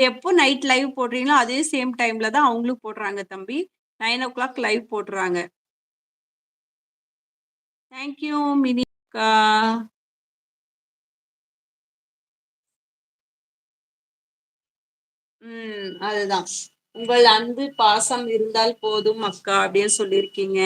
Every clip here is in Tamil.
எப்போ நைட் லைவ் போடுறீங்களோ அதே சேம் டைம்ல தான் அவங்களும் போடுறாங்க தம்பி. நைன் ஓ கிளாக் லைவ் போடுறாங்க தேங்க்யூ மினிகா உம் அதுதான். உங்கள் அன்பு பாசம் இருந்தால் போதும் அக்கா அப்படின்னு சொல்லியிருக்கீங்க.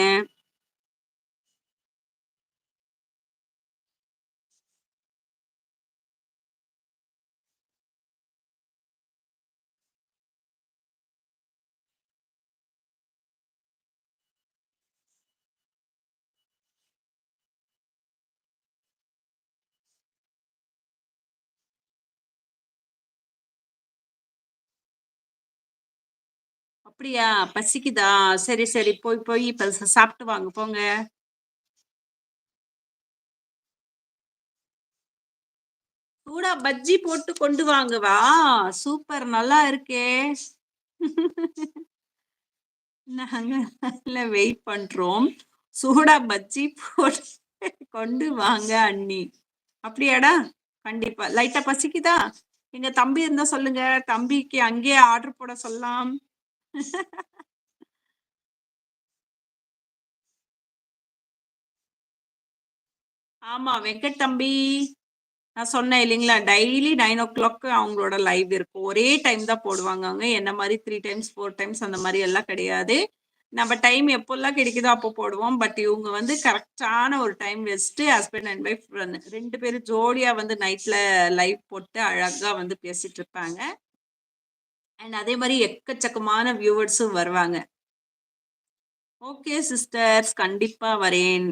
அப்படியா? பசிக்குதா? சரி சரி. போய் போய் இப்ப ச- சாப்பிட்டு வாங்க. போங்க. சூடா பஜ்ஜி போட்டு கொண்டு வாங்க. வா. சூப்பர். நல்லா இருக்கே. நாங்க நல்ல வெயிட் பண்றோம். சூடா பஜ்ஜி போட்டு கொண்டு வாங்க அண்ணி. அப்படியாடா? கண்டிப்பா. லைட்டா பசிக்குதா? எங்க தம்பி இருந்தா சொல்லுங்க. தம்பிக்கு அங்கேயே ஆர்டர் போட சொல்லலாம் ஆமா வெங்கட் தம்பி. நான் சொன்னேன் இல்லைங்களா டெய்லி நைன் ஓ கிளாக் அவங்களோட லைவ் இருக்கும். ஒரே டைம் தான் போடுவாங்க அவங்க என்ன மாதிரி த்ரீ டைம்ஸ் ஃபோர் டைம்ஸ் அந்த மாதிரி எல்லாம் கிடையாது. நம்ம டைம் எப்போல்லாம் கிடைக்குதோ அப்போ போடுவோம். பட் இவங்க வந்து கரெக்டான ஒரு டைம் வச்சுட்டு ஹஸ்பண்ட் அண்ட் ஒய்ஃப் ரெண்டு பேரும் ஜோடியா வந்து நைட்ல லைவ் போட்டு அழகா வந்து பேசிட்டு இருப்பாங்க. அண்ட் அதே மாதிரி எக்கச்சக்கமான வியூவர்ஸும் வருவாங்க. ஓகே சிஸ்டர்ஸ் கண்டிப்பா வரேன்.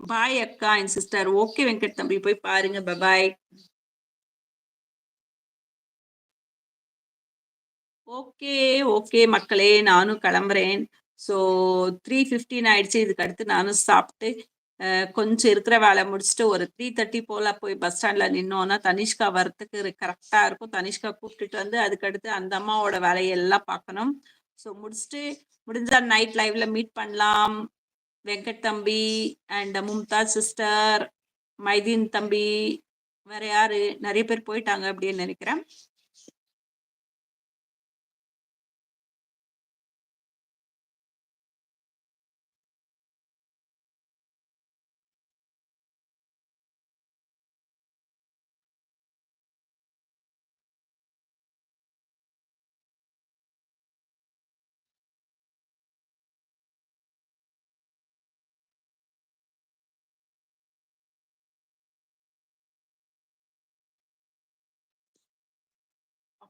பாய் அக்கா என் சிஸ்டர் ஓகே வெங்கட் தம்பி போய் பாருங்க. பபாய் ஓகே ஓகே மக்களே நானும் கிளம்புறேன். ஸோ த்ரீ ஃபிஃப்டின் ஆயிடுச்சு. இதுக்கு அடுத்து நானும் சாப்பிட்டு கொஞ்சம் இருக்கிற வேலை முடிச்சுட்டு ஒரு த்ரீ தேர்ட்டி போல போய் பஸ் ஸ்டாண்ட்ல நின்னோன்னா தனிஷ்கா வரத்துக்கு கரெக்டா இருக்கும். தனிஷ்கா கூப்பிட்டுட்டு வந்து அதுக்கடுத்து அந்த அம்மாவோட வேலையெல்லாம் பார்க்கணும். ஸோ முடிச்சுட்டு முடிஞ்சா நைட் லைவ்ல மீட் பண்ணலாம். வெங்கட் தம்பி அண்ட் மும்தாஜ் சிஸ்டர் மைதீன் தம்பி வேற யாரு? நிறைய பேர் போயிட்டாங்க அப்படின்னு நினைக்கிறேன்.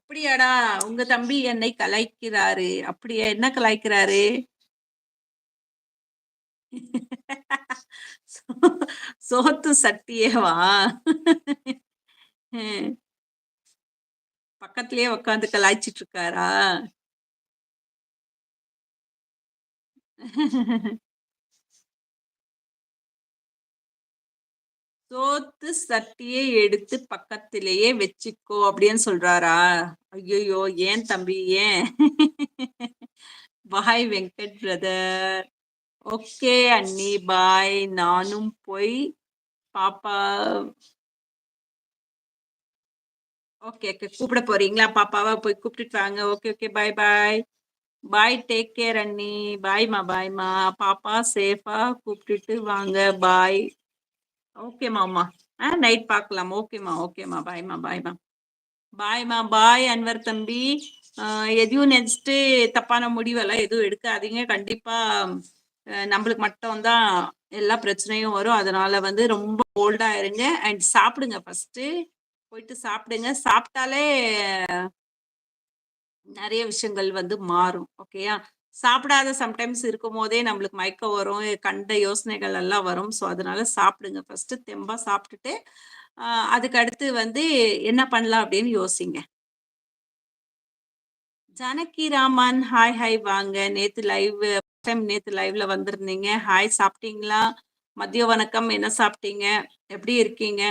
அப்படியாடா? உங்க தம்பி என்னை கலாய்க்கிறாரு. அப்படியா என்ன கலாய்க்கிறாரு? சோத்து சட்டியேவா? ஹம், பக்கத்திலேயே உட்காந்து கலாய்ச்சிட்டு இருக்காரா தோத்து சட்டியை எடுத்து பக்கத்திலேயே வச்சுக்கோ அப்படின்னு சொல்றாரா? ஐயோ ஏன் தம்பி ஏன்? பாய் வெங்கட் பிரதர். ஓகே அண்ணி பாய். நானும் போய் பாப்பா ஓகே ஓகே. கூப்பிட போறீங்களா? பாப்பாவை போய் கூப்பிட்டுட்டு வாங்க. Okay okay. Bye bye. Bye take care அண்ணி. பாய்மா பாய்மா. பாப்பா சேஃபா கூப்பிட்டுட்டு வாங்க. பாய். ஓகேம்மா அம்மா ஆ நைட் பார்க்கலாம். ஓகேம்மா ஓகேம்மா பாய்மா பாய்மா பாய்மா பாய் அன்வர் தம்பி. எதையும் நினைச்சிட்டு தப்பான முடிவெல்லாம் எதுவும் எடுக்காதீங்க. கண்டிப்பா நம்மளுக்கு மட்டும் தான் எல்லா பிரச்சனையும் வரும். அதனால வந்து ரொம்ப போல்டா இருங்க. அண்ட் சாப்பிடுங்க ஃபர்ஸ்ட் போயிட்டு சாப்பிடுங்க. சாப்பிட்டாலே நிறைய விஷயங்கள் வந்து மாறும். ஓகேயா சாப்பிடாத சம்டைம்ஸ் இருக்கும் போதே நம்மளுக்கு மயக்கம் வரும் கண்ட யோசனைகள் எல்லாம் வரும். ஸோ அதனால சாப்பிடுங்க. ஃபர்ஸ்ட் தெம்பா சாப்பிட்டுட்டு அதுக்கு அடுத்து வந்து என்ன பண்ணலாம் அப்படின்னு யோசிங்க. ஜானகி ராமன் ஹாய் ஹாய் வாங்க. நேத்து லைவ் டைம் நேத்து லைவ்ல வந்திருந்தீங்க. ஹாய் சாப்பிட்டீங்களா? மதிய வணக்கம். என்ன சாப்பிட்டீங்க? எப்படி இருக்கீங்க?